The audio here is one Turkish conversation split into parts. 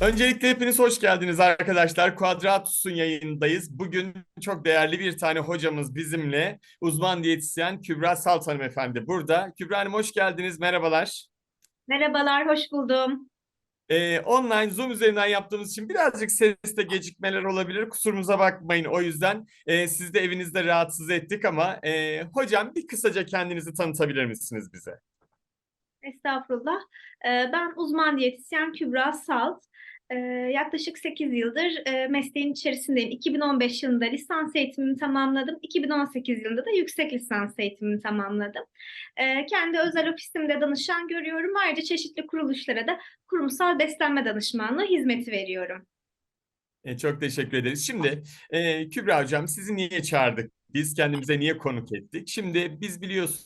Öncelikle hepiniz hoş geldiniz arkadaşlar. Quadratus'un yayındayız. Bugün çok değerli bir tane hocamız bizimle. Uzman diyetisyen Kübra Salt hanımefendi burada. Kübra Hanım hoş geldiniz. Merhabalar. Merhabalar, hoş buldum. Ee, online Zoom üzerinden yaptığımız için birazcık seste gecikmeler olabilir. Kusurumuza bakmayın. O yüzden e, sizi de evinizde rahatsız ettik ama e, hocam bir kısaca kendinizi tanıtabilir misiniz bize? Estağfurullah. Ee, Ben uzman diyetisyen Kübra Salt. Ee, Yaklaşık 8 yıldır e, mesleğin içerisindeyim. 2015 yılında lisans eğitimimi tamamladım. 2018 yılında da yüksek lisans eğitimimi tamamladım. Ee, Kendi özel ofisimde danışan görüyorum. Ayrıca çeşitli kuruluşlara da kurumsal beslenme danışmanlığı hizmeti veriyorum. E, çok teşekkür ederiz. Şimdi e, Kübra Hocam sizi niye çağırdık? Biz kendimize niye konuk ettik? Şimdi biz biliyorsunuz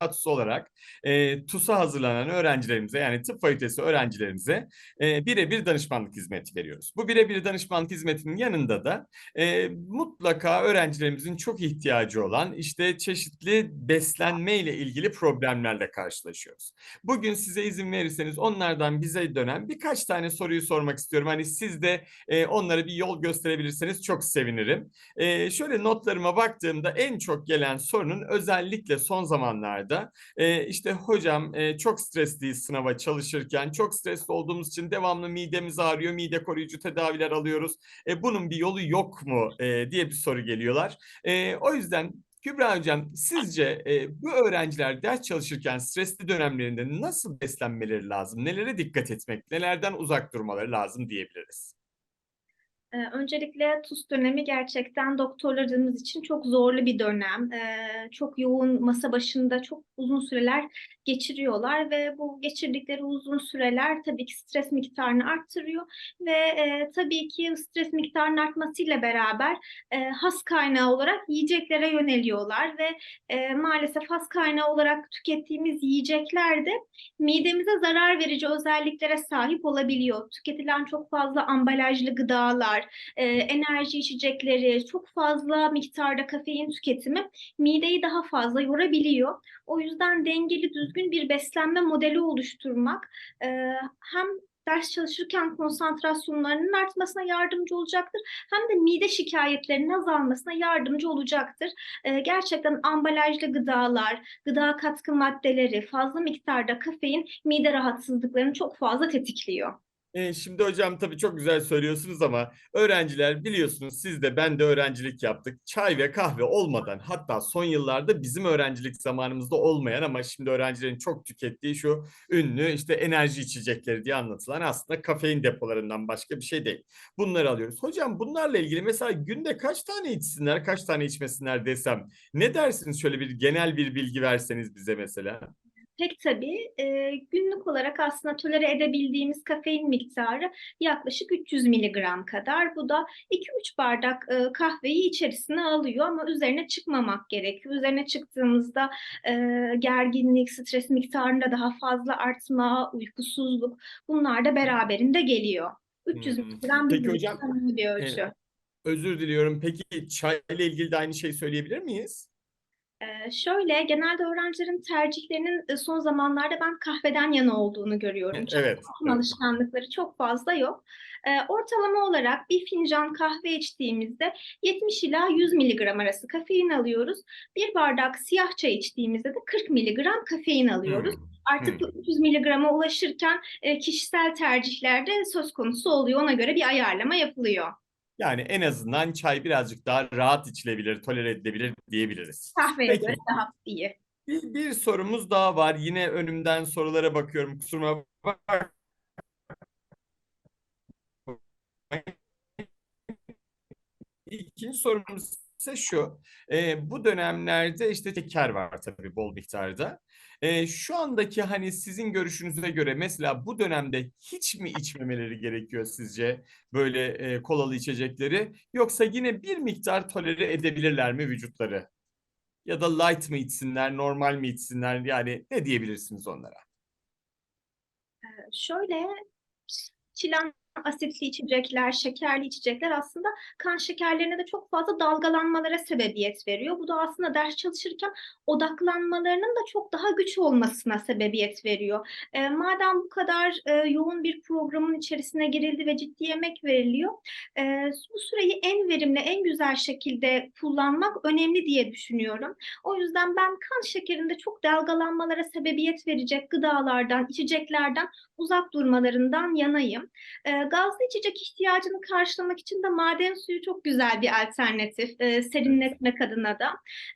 Quadratus olarak e, TUS'a hazırlanan öğrencilerimize yani tıp fakültesi öğrencilerimize e, birebir danışmanlık hizmeti veriyoruz. Bu birebir danışmanlık hizmetinin yanında da e, mutlaka öğrencilerimizin çok ihtiyacı olan işte çeşitli beslenme ile ilgili problemlerle karşılaşıyoruz. Bugün size izin verirseniz onlardan bize dönen birkaç tane soruyu sormak istiyorum. Hani siz de e, onlara bir yol gösterebilirseniz çok sevinirim. E, şöyle notlarıma baktığımda en çok gelen sorunun özellikle son zamanlarda e, işte hocam e, çok stresliyiz sınava çalışırken, çok stresli olduğumuz için devamlı midemiz ağrıyor, mide koruyucu tedaviler alıyoruz. E, bunun bir yolu yok mu e, diye bir soru geliyorlar. E, o yüzden Kübra Hocam sizce e, bu öğrenciler ders çalışırken stresli dönemlerinde nasıl beslenmeleri lazım? Nelere dikkat etmek, nelerden uzak durmaları lazım diyebiliriz? Ee, Öncelikle TUS dönemi gerçekten doktorlarımız için çok zorlu bir dönem. Ee, Çok yoğun masa başında çok uzun süreler geçiriyorlar ve bu geçirdikleri uzun süreler tabii ki stres miktarını arttırıyor ve e, tabii ki stres miktarının artmasıyla beraber e, has kaynağı olarak yiyeceklere yöneliyorlar ve e, maalesef has kaynağı olarak tükettiğimiz yiyecekler de midemize zarar verici özelliklere sahip olabiliyor. Tüketilen çok fazla ambalajlı gıdalar, e, enerji içecekleri, çok fazla miktarda kafein tüketimi mideyi daha fazla yorabiliyor. O yüzden dengeli, düzgün bir beslenme modeli oluşturmak e, hem ders çalışırken konsantrasyonlarının artmasına yardımcı olacaktır. Hem de mide şikayetlerinin azalmasına yardımcı olacaktır. E, gerçekten ambalajlı gıdalar, gıda katkı maddeleri, fazla miktarda kafein mide rahatsızlıklarını çok fazla tetikliyor. E, şimdi hocam tabii çok güzel söylüyorsunuz ama öğrenciler biliyorsunuz siz de ben de öğrencilik yaptık. Çay ve kahve olmadan hatta son yıllarda bizim öğrencilik zamanımızda olmayan ama şimdi öğrencilerin çok tükettiği şu ünlü işte enerji içecekleri diye anlatılan aslında kafein depolarından başka bir şey değil. Bunları alıyoruz. Hocam bunlarla ilgili mesela günde kaç tane içsinler, kaç tane içmesinler desem ne dersiniz? Şöyle bir genel bir bilgi verseniz bize mesela. Pek tabii e, günlük olarak aslında tolere edebildiğimiz kafein miktarı yaklaşık 300 miligram kadar. Bu da 2-3 bardak e, kahveyi içerisine alıyor ama üzerine çıkmamak gerekiyor. Üzerine çıktığımızda e, gerginlik, stres miktarında daha fazla artma, uykusuzluk bunlar da beraberinde geliyor. 300 Hmm. miligram için hocam, bir ölçü. e, Özür diliyorum. Peki çay ile ilgili de aynı şeyi söyleyebilir miyiz? Ee, şöyle, genelde öğrencilerin tercihlerinin e, son zamanlarda ben kahveden yana olduğunu görüyorum. Çay Evet. tüketim alışkanlıkları çok fazla yok. Ee, ortalama olarak bir fincan kahve içtiğimizde 70 ila 100 miligram arası kafein alıyoruz. Bir bardak siyah çay içtiğimizde de 40 miligram kafein alıyoruz. Hmm. Artık bu 300 miligrama ulaşırken e, kişisel tercihlerde söz konusu oluyor. Ona göre bir ayarlama yapılıyor. Yani en azından çay birazcık daha rahat içilebilir, tolere edilebilir diyebiliriz. Kahveye Peki. göre daha iyi. Bir, bir sorumuz daha var. Yine önümden sorulara bakıyorum. Kusuruma bakmayın. İkinci sorumuz ise şu. Ee, bu dönemlerde işte şeker var tabii bol miktarda. Ee, şu andaki hani sizin görüşünüze göre mesela bu dönemde hiç mi içmemeleri gerekiyor sizce böyle e, kolalı içecekleri yoksa yine bir miktar tolere edebilirler mi vücutları? Ya da light mı içsinler, normal mi içsinler yani ne diyebilirsiniz onlara? Şöyle çilen asitli içecekler, şekerli içecekler aslında kan şekerlerine de çok fazla dalgalanmalara sebebiyet veriyor. Bu da aslında ders çalışırken odaklanmalarının da çok daha güç olmasına sebebiyet veriyor. E, madem bu kadar e, yoğun bir programın içerisine girildi ve ciddi emek veriliyor, e, bu süreyi en verimli, en güzel şekilde kullanmak önemli diye düşünüyorum. O yüzden ben kan şekerinde çok dalgalanmalara sebebiyet verecek gıdalardan, içeceklerden uzak durmalarından yanayım. E, gazlı içecek ihtiyacını karşılamak için de maden suyu çok güzel bir alternatif, e, serinletmek adına da.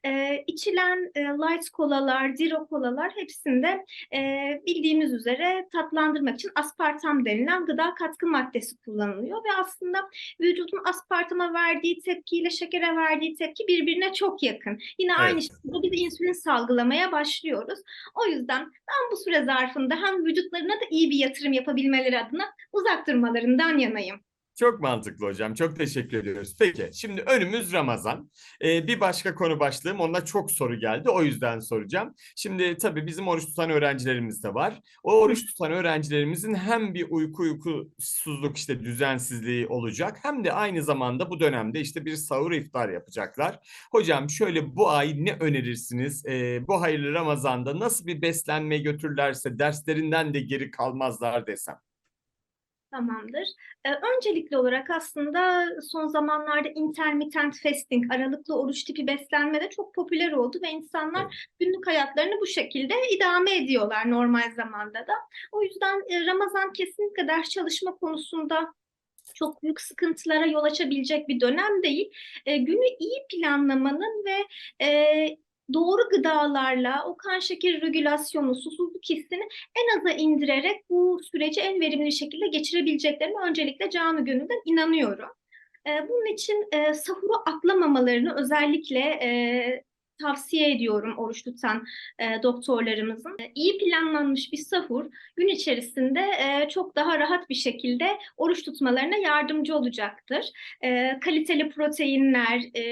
E, içilen e, light kolalar, zero kolalar hepsinde e, bildiğimiz üzere tatlandırmak için aspartam denilen gıda katkı maddesi kullanılıyor ve aslında vücudun aspartama verdiği tepkiyle şekere verdiği tepki birbirine çok yakın. Yine aynı Evet. şekilde biz insülin salgılamaya başlıyoruz. O yüzden ben bu süre zarfında hem vücutlarına da iyi bir yatırım yapabilmeleri adına uzak durmalarından yanayım. Çok mantıklı hocam. Çok teşekkür ediyoruz. Peki şimdi önümüz Ramazan. Ee, bir başka konu başlığım. Onda çok soru geldi. O yüzden soracağım. Şimdi tabii bizim oruç tutan öğrencilerimiz de var. O oruç tutan öğrencilerimizin hem bir uyku uykusuzluk işte düzensizliği olacak hem de aynı zamanda bu dönemde işte bir sahur iftar yapacaklar. Hocam şöyle bu ay ne önerirsiniz? Ee, bu hayırlı Ramazan'da nasıl bir beslenme götürürlerse derslerinden de geri kalmazlar desem. Tamamdır. Ee, öncelikli olarak aslında son zamanlarda intermittent fasting, aralıklı oruç tipi beslenme de çok popüler oldu ve insanlar Evet. günlük hayatlarını bu şekilde idame ediyorlar normal zamanda da. O yüzden e, Ramazan kesinlikle ders çalışma konusunda çok büyük sıkıntılara yol açabilecek bir dönem değil. E, günü iyi planlamanın ve e, doğru gıdalarla o kan şekeri regülasyonu, susuzluk hissini en aza indirerek bu süreci en verimli şekilde geçirebileceklerine öncelikle canı gönülden inanıyorum. Bunun için sahuru atlamamalarını özellikle tavsiye ediyorum oruç tutan e, doktorlarımızın. E, iyi planlanmış bir sahur gün içerisinde e, çok daha rahat bir şekilde oruç tutmalarına yardımcı olacaktır. E, kaliteli proteinler, e,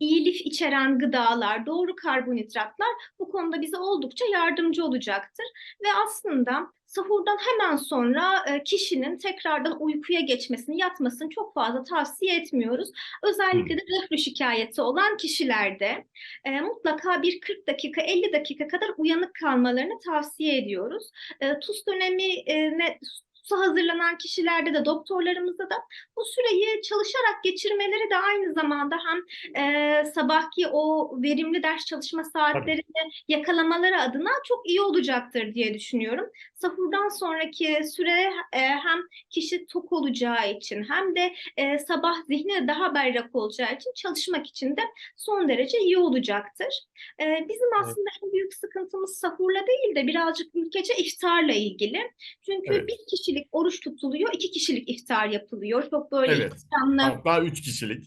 iyi lif içeren gıdalar, doğru karbonhidratlar bu konuda bize oldukça yardımcı olacaktır. Ve aslında sahurdan hemen sonra e, kişinin tekrardan uykuya geçmesini, yatmasını çok fazla tavsiye etmiyoruz. Özellikle de reflü şikayeti olan kişilerde e, mutlaka bir 40 dakika, 50 dakika kadar uyanık kalmalarını tavsiye ediyoruz. E, tuz dönemi e, ne, su hazırlanan kişilerde de doktorlarımızda da bu süreyi çalışarak geçirmeleri de aynı zamanda hem e, sabahki o verimli ders çalışma saatlerini yakalamaları adına çok iyi olacaktır diye düşünüyorum. Sahurdan sonraki süre e, hem kişi tok olacağı için hem de e, sabah zihni daha berrak olacağı için çalışmak için de son derece iyi olacaktır. E, bizim aslında en büyük sıkıntımız sahurla değil de birazcık ülkece iftarla ilgili. Çünkü Evet. bir kişilik oruç tutuluyor, iki kişilik iftar yapılıyor. Çok böyle Evet. ihtişamlı, Hatta üç kişilik.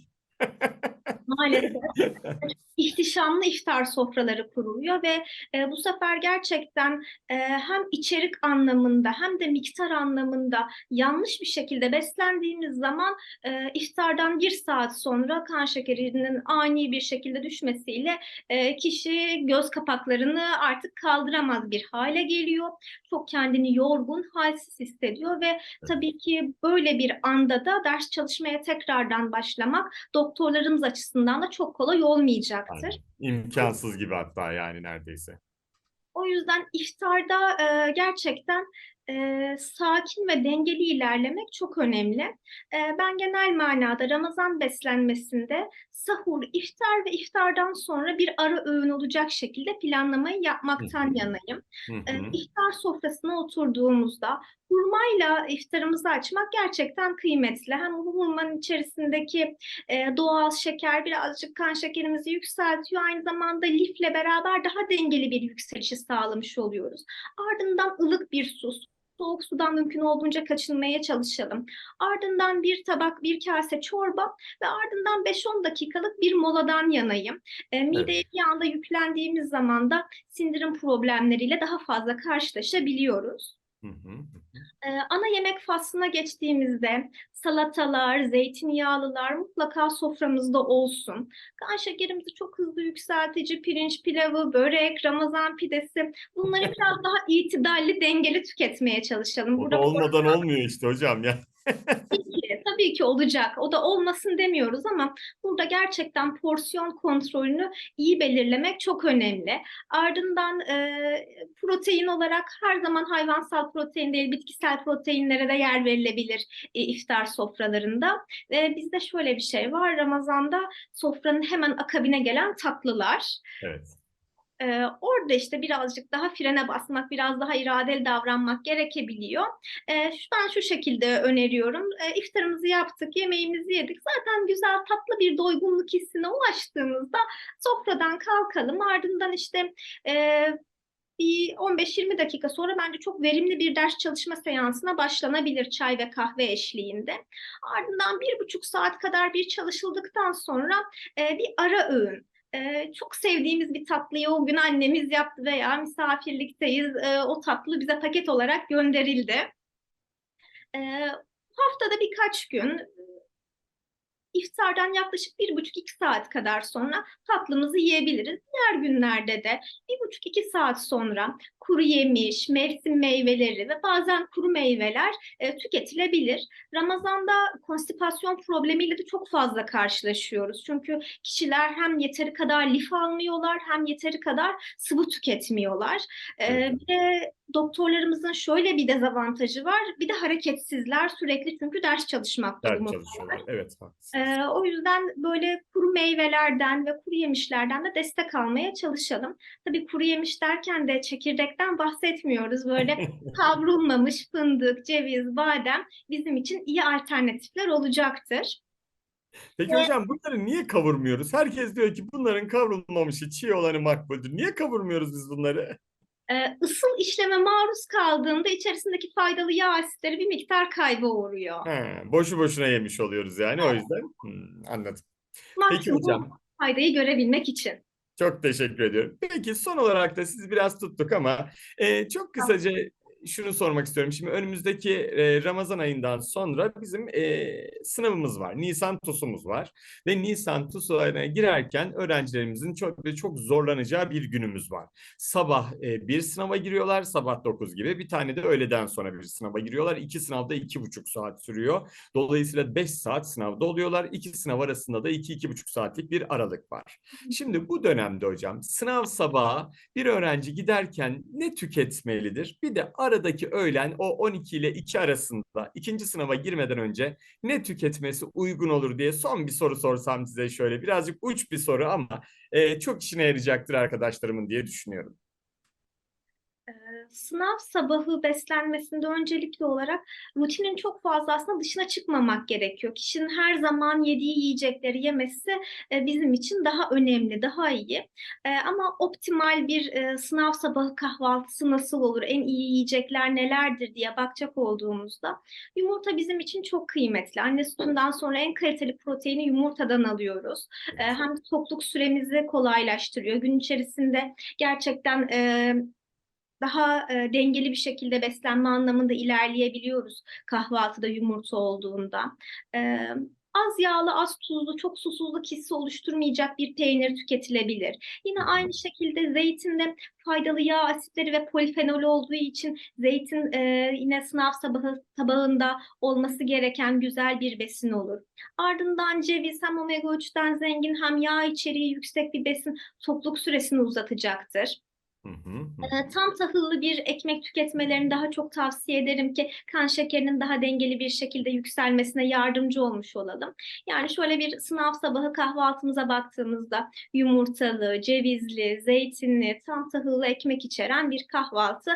maalesef ihtişamlı iftar sofraları kuruluyor ve e, bu sefer gerçekten e, hem içerik anlamında hem de miktar anlamında yanlış bir şekilde beslendiğimiz zaman e, iftardan bir saat sonra kan şekerinin ani bir şekilde düşmesiyle e, kişi göz kapaklarını artık kaldıramaz bir hale geliyor. Çok kendini yorgun, halsiz hissediyor ve tabii ki böyle bir anda da ders çalışmaya tekrardan başlamak doktorlarımız açısından da çok kolay olmayacaktır. Aynen. İmkansız gibi hatta yani neredeyse. O yüzden iftarda e, gerçekten e, sakin ve dengeli ilerlemek çok önemli. E, ben genel manada Ramazan beslenmesinde sahur, iftar ve iftardan sonra bir ara öğün olacak şekilde planlamayı yapmaktan yanayım. E, iftar sofrasına oturduğumuzda hurmayla iftarımızı açmak gerçekten kıymetli. Hem bu hurmanın içerisindeki e, doğal şeker birazcık kan şekerimizi yükseltiyor. Aynı zamanda lifle beraber daha dengeli bir yükselişi sağlamış oluyoruz. Ardından ılık bir su, soğuk sudan mümkün olduğunca kaçınmaya çalışalım. Ardından bir tabak, bir kase çorba ve ardından 5-10 dakikalık bir moladan yanayım. E, mideye bir anda yüklendiğimiz zaman da sindirim problemleriyle daha fazla karşılaşabiliyoruz. Hı hı. Ee, ana yemek faslına geçtiğimizde salatalar, zeytinyağlılar mutlaka soframızda olsun. Kan şekerimizi çok hızlı yükseltici pirinç pilavı, börek, Ramazan pidesi bunları biraz daha itidalli, dengeli tüketmeye çalışalım. Burada olmadan olmuyor işte hocam ya. Tabii ki, tabii ki olacak. O da olmasın demiyoruz ama burada gerçekten porsiyon kontrolünü iyi belirlemek çok önemli. Ardından e, protein olarak her zaman hayvansal protein değil, bitkisel proteinlere de yer verilebilir e, iftar sofralarında. Ve bizde şöyle bir şey var. Ramazan'da sofranın hemen akabine gelen tatlılar. Evet. Ee, orada işte birazcık daha frene basmak, biraz daha iradeli davranmak gerekebiliyor. Şu- ben şu şekilde öneriyorum. Ee, iftarımızı yaptık, yemeğimizi yedik. Zaten güzel, tatlı bir doygunluk hissine ulaştığımızda sofradan kalkalım. Ardından işte e, bir 15-20 dakika sonra bence çok verimli bir ders çalışma seansına başlanabilir çay ve kahve eşliğinde. Ardından bir buçuk saat kadar bir çalışıldıktan sonra e, bir ara öğün. E, çok sevdiğimiz bir tatlıyı o gün annemiz yaptı veya misafirlikteyiz. E, o tatlı bize paket olarak gönderildi. E, haftada birkaç gün iftardan yaklaşık bir buçuk iki saat kadar sonra tatlımızı yiyebiliriz. Diğer günlerde de bir buçuk iki saat sonra kuru yemiş, mevsim meyveleri ve bazen kuru meyveler e, tüketilebilir. Ramazanda konstipasyon problemiyle de çok fazla karşılaşıyoruz. Çünkü kişiler hem yeteri kadar lif almıyorlar hem yeteri kadar sıvı tüketmiyorlar. E, Evet. Doktorlarımızın şöyle bir dezavantajı var. Bir de hareketsizler sürekli çünkü ders çalışmak Ders çalışıyorlar. Evet. Ee, o yüzden böyle kuru meyvelerden ve kuru yemişlerden de destek almaya çalışalım. Tabii kuru yemiş derken de çekirdekten bahsetmiyoruz. Böyle kavrulmamış fındık, ceviz, badem bizim için iyi alternatifler olacaktır. Peki hocam bunları niye kavurmuyoruz? Herkes diyor ki bunların kavrulmamışı, çiğ olanı makbuldür. Niye kavurmuyoruz biz bunları? Ee, ısıl işleme maruz kaldığında içerisindeki faydalı yağ asitleri bir miktar kayba uğruyor. Ha, boşu boşuna yemiş oluyoruz yani o yüzden. Hmm, anladım. Peki Maksimum hocam. faydayı görebilmek için. Çok teşekkür ediyorum. Peki son olarak da sizi biraz tuttuk ama e, çok kısaca şunu sormak istiyorum. Şimdi önümüzdeki e, Ramazan ayından sonra bizim e, sınavımız var. Nisan TUS'umuz var. Ve Nisan TUS'una girerken öğrencilerimizin çok çok zorlanacağı bir günümüz var. Sabah e, bir sınava giriyorlar, sabah 9 gibi. Bir tane de öğleden sonra bir sınava giriyorlar. İki sınavda iki buçuk saat sürüyor. Dolayısıyla 5 saat sınavda oluyorlar. İki sınav arasında da iki iki buçuk saatlik bir aralık var. Şimdi bu dönemde hocam sınav sabahı bir öğrenci giderken ne tüketmelidir? Bir de aradaki öğlen o 12 ile 2 arasında ikinci sınava girmeden önce ne tüketmesi uygun olur diye son bir soru sorsam size şöyle birazcık uç bir soru ama e, çok işine yarayacaktır arkadaşlarımın diye düşünüyorum. Sınav sabahı beslenmesinde öncelikli olarak rutinin çok fazla aslında dışına çıkmamak gerekiyor. Kişinin her zaman yediği yiyecekleri yemesi e, bizim için daha önemli, daha iyi. E, Ama optimal bir e, sınav sabahı kahvaltısı nasıl olur, en iyi yiyecekler nelerdir diye bakacak olduğumuzda yumurta bizim için çok kıymetli. Anne sütünden sonra en kaliteli proteini yumurtadan alıyoruz. E, Hem tokluk süremizi kolaylaştırıyor. Gün içerisinde gerçekten e, daha e, dengeli bir şekilde beslenme anlamında ilerleyebiliyoruz kahvaltıda yumurta olduğunda. E, az yağlı, az tuzlu, çok susuzluk hissi oluşturmayacak bir peynir tüketilebilir. Yine aynı şekilde zeytinde faydalı yağ asitleri ve polifenol olduğu için zeytin e, yine sınav sabahı tabağında olması gereken güzel bir besin olur. Ardından ceviz hem omega 3'ten zengin hem yağ içeriği yüksek bir besin tokluk süresini uzatacaktır. Hı hı, hı. Tam tahıllı bir ekmek tüketmelerini daha çok tavsiye ederim ki kan şekerinin daha dengeli bir şekilde yükselmesine yardımcı olmuş olalım. Yani şöyle bir sınav sabahı kahvaltımıza baktığımızda yumurtalı, cevizli, zeytinli, tam tahıllı ekmek içeren bir kahvaltı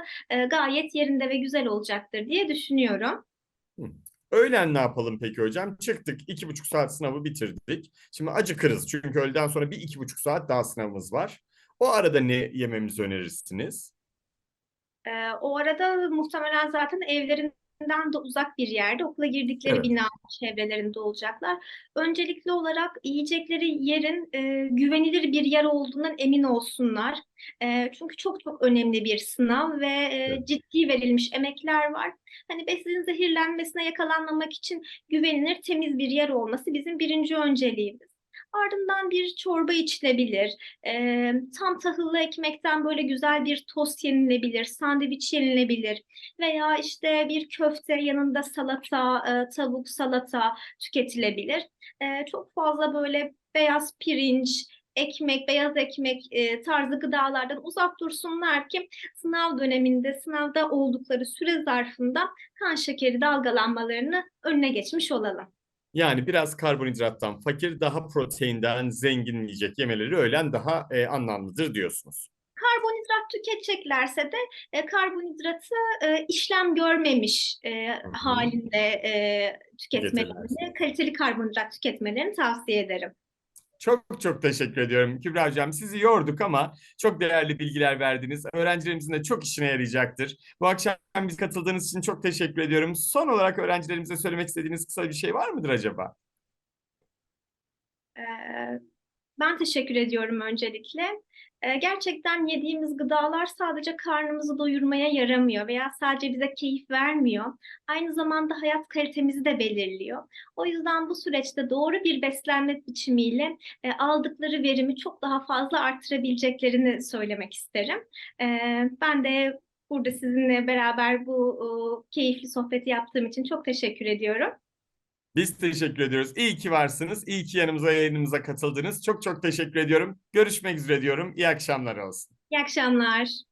gayet yerinde ve güzel olacaktır diye düşünüyorum. Öğlen ne yapalım peki hocam? Çıktık iki buçuk saat sınavı bitirdik. Şimdi acıkırız çünkü öğleden sonra bir iki buçuk saat daha sınavımız var. O arada ne yememizi önerirsiniz? Ee, o arada muhtemelen zaten evlerinden de uzak bir yerde okula girdikleri Evet. bina çevrelerinde olacaklar. Öncelikli olarak yiyecekleri yerin e, güvenilir bir yer olduğundan emin olsunlar. E, çünkü çok çok önemli bir sınav ve e, Evet. ciddi verilmiş emekler var. Hani besinin zehirlenmesine yakalanmamak için güvenilir, temiz bir yer olması bizim birinci önceliğimiz. Ardından bir çorba içilebilir. Ee, tam tahıllı ekmekten böyle güzel bir tost yenilebilir, sandviç yenilebilir. Veya işte bir köfte yanında salata, e, tavuk salata tüketilebilir. Ee, çok fazla böyle beyaz pirinç, ekmek, beyaz ekmek e, tarzı gıdalardan uzak dursunlar ki sınav döneminde, sınavda oldukları süre zarfında kan şekeri dalgalanmalarını önüne geçmiş olalım. Yani biraz karbonhidrattan fakir, daha proteinden zengin yiyecek yemeleri öğlen daha e, anlamlıdır diyorsunuz. Karbonhidrat tüketeceklerse de e, karbonhidratı e, işlem görmemiş e, halinde e, tüketmelerini, kaliteli karbonhidrat tüketmelerini tavsiye ederim. Çok çok teşekkür ediyorum Kübra Hocam. Sizi yorduk ama çok değerli bilgiler verdiniz. Öğrencilerimizin de çok işine yarayacaktır. Bu akşam biz katıldığınız için çok teşekkür ediyorum. Son olarak öğrencilerimize söylemek istediğiniz kısa bir şey var mıdır acaba? E, ben teşekkür ediyorum öncelikle. E, gerçekten yediğimiz gıdalar sadece karnımızı doyurmaya yaramıyor veya sadece bize keyif vermiyor. Aynı zamanda hayat kalitemizi de belirliyor. O yüzden bu süreçte doğru bir beslenme biçimiyle e, aldıkları verimi çok daha fazla artırabileceklerini söylemek isterim. E, ben de burada sizinle beraber bu keyifli sohbeti yaptığım için çok teşekkür ediyorum. Biz teşekkür ediyoruz. İyi ki varsınız. İyi ki yanımıza yayınımıza katıldınız. Çok çok teşekkür ediyorum. Görüşmek üzere diyorum. İyi akşamlar olsun. İyi akşamlar.